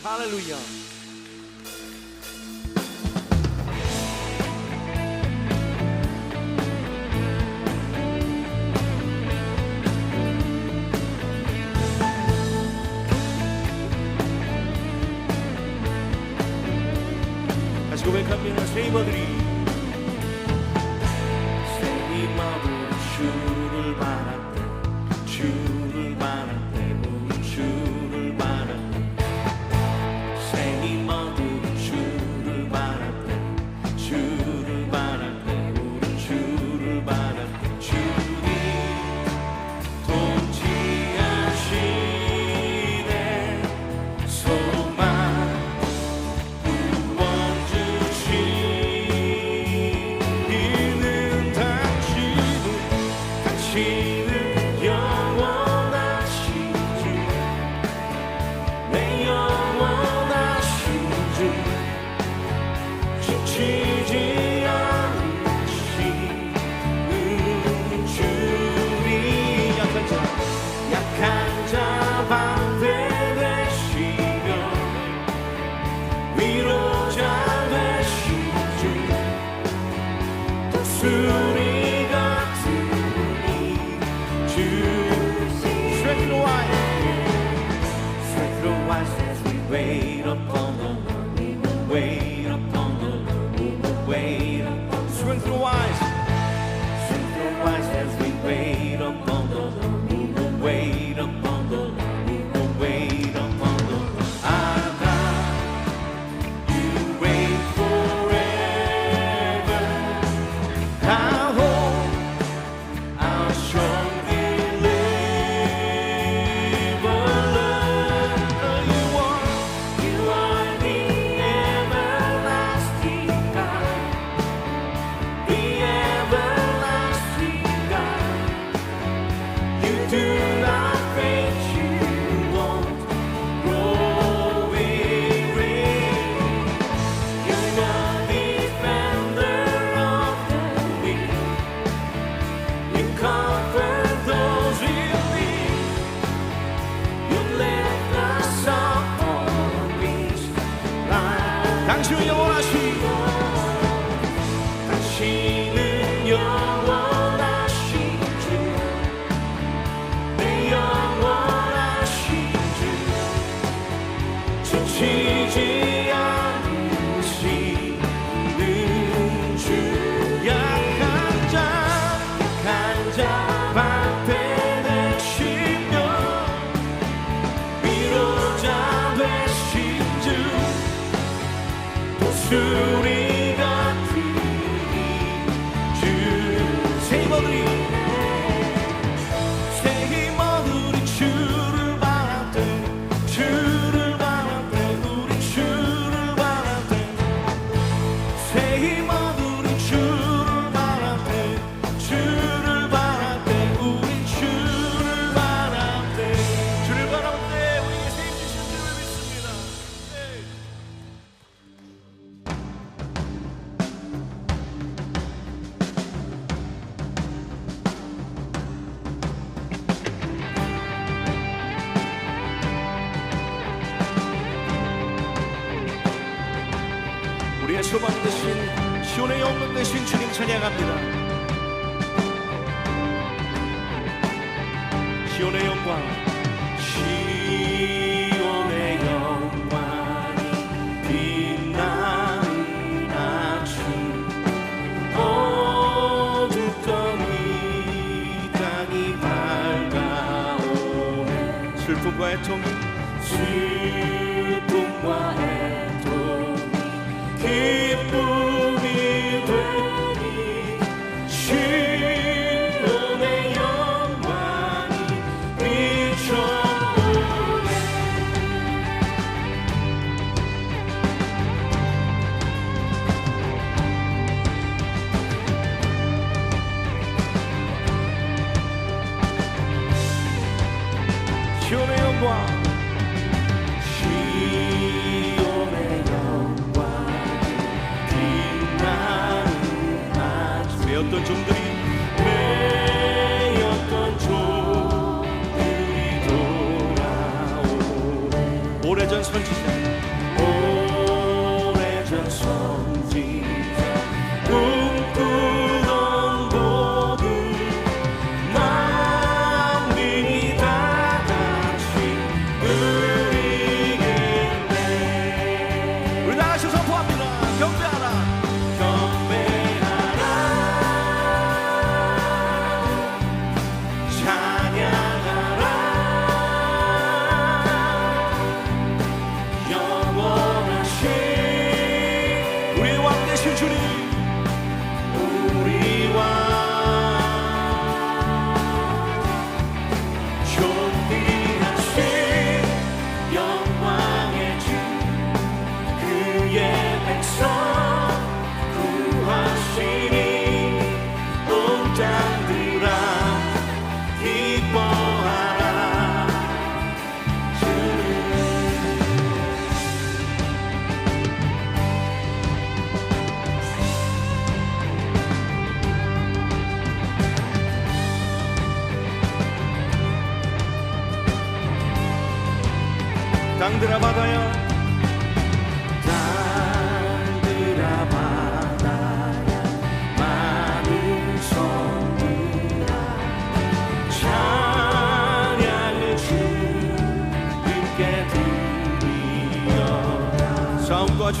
Hallelujah. Let's go up in the name 영원하신 주내 영원하신 주 지치지 않으시는 주님 약한 자 약한 자 반대되시며 위로자 되신 주 독수리 소망 되신 시온의 영광 되신 주님 찬양합니다. 시온의 영광 시온의 영광이 빛나는 낮춤 어둡던 이 땅이 밝아오는 슬픔과 애통이 어떤 종들이 매였던 종들이 돌아오네. 오래전 선지자.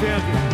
champion.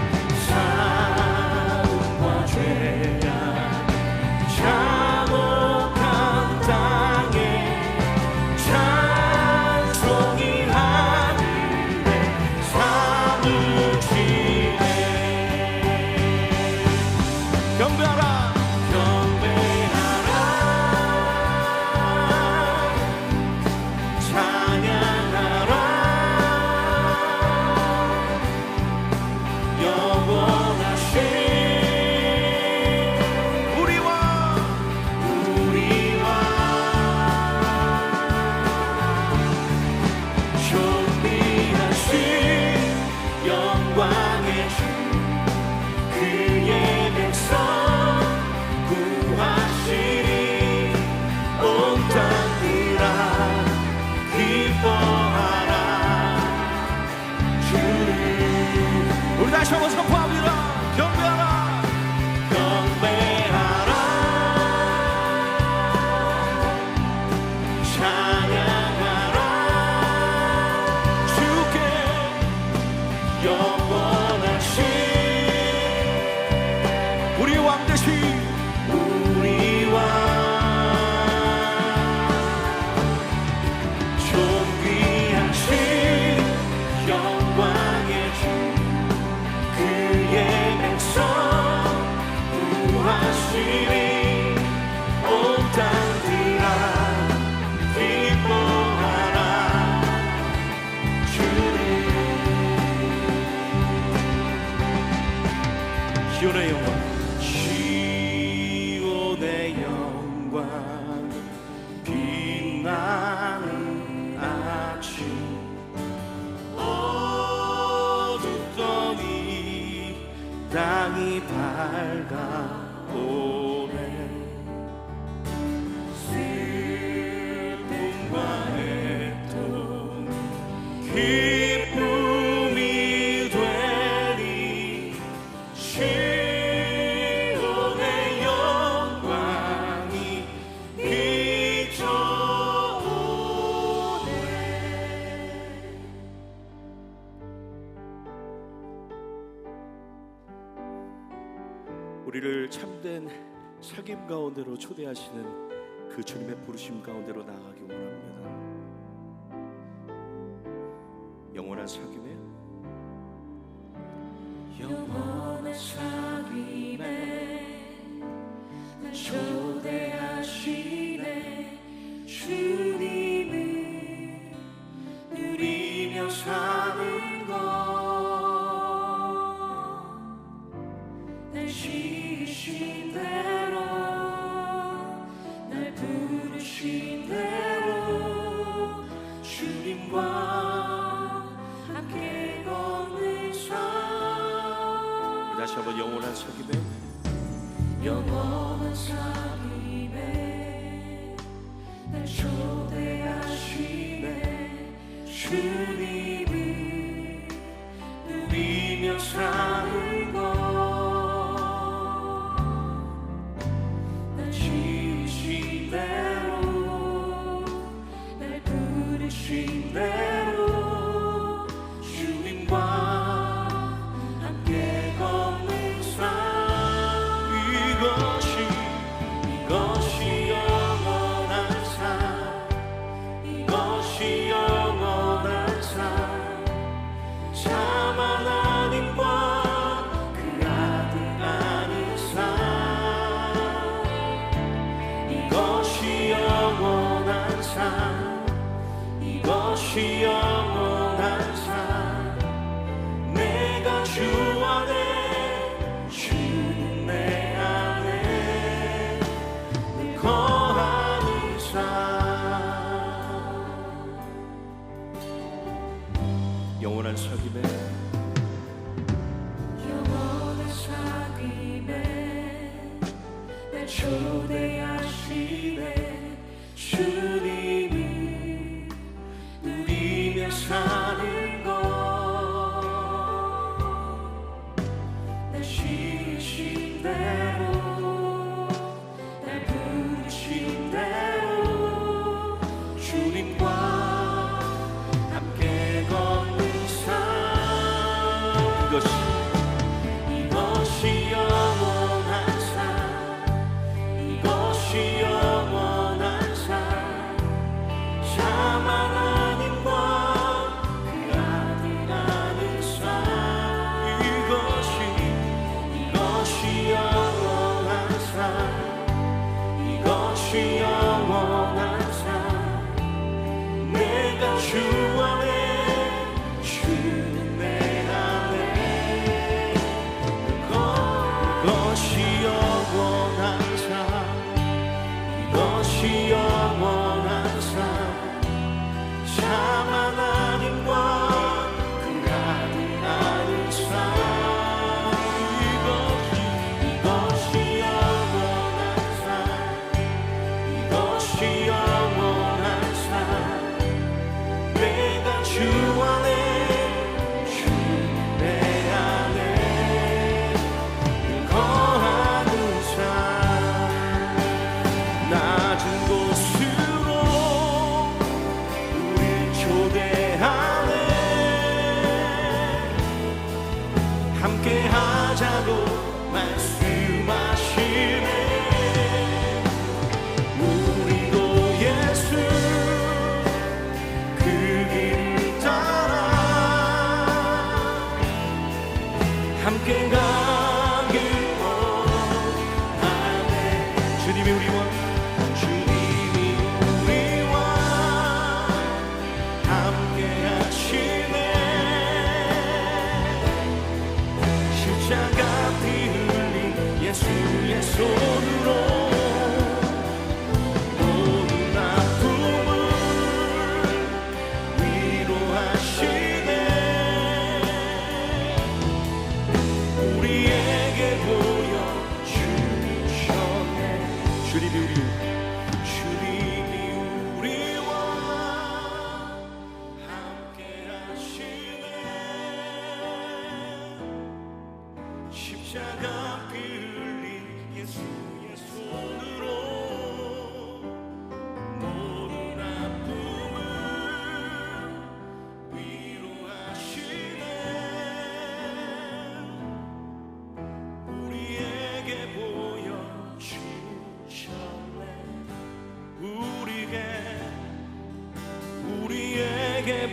우리를 참된 사귐 가운데로 초대하시는 그 주님의 부르심 가운데로 나아가기 원합니다. 영원한 사교 You. 시신 대로 주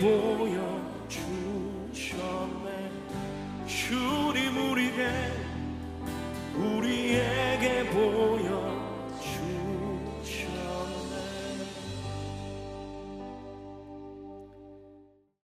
우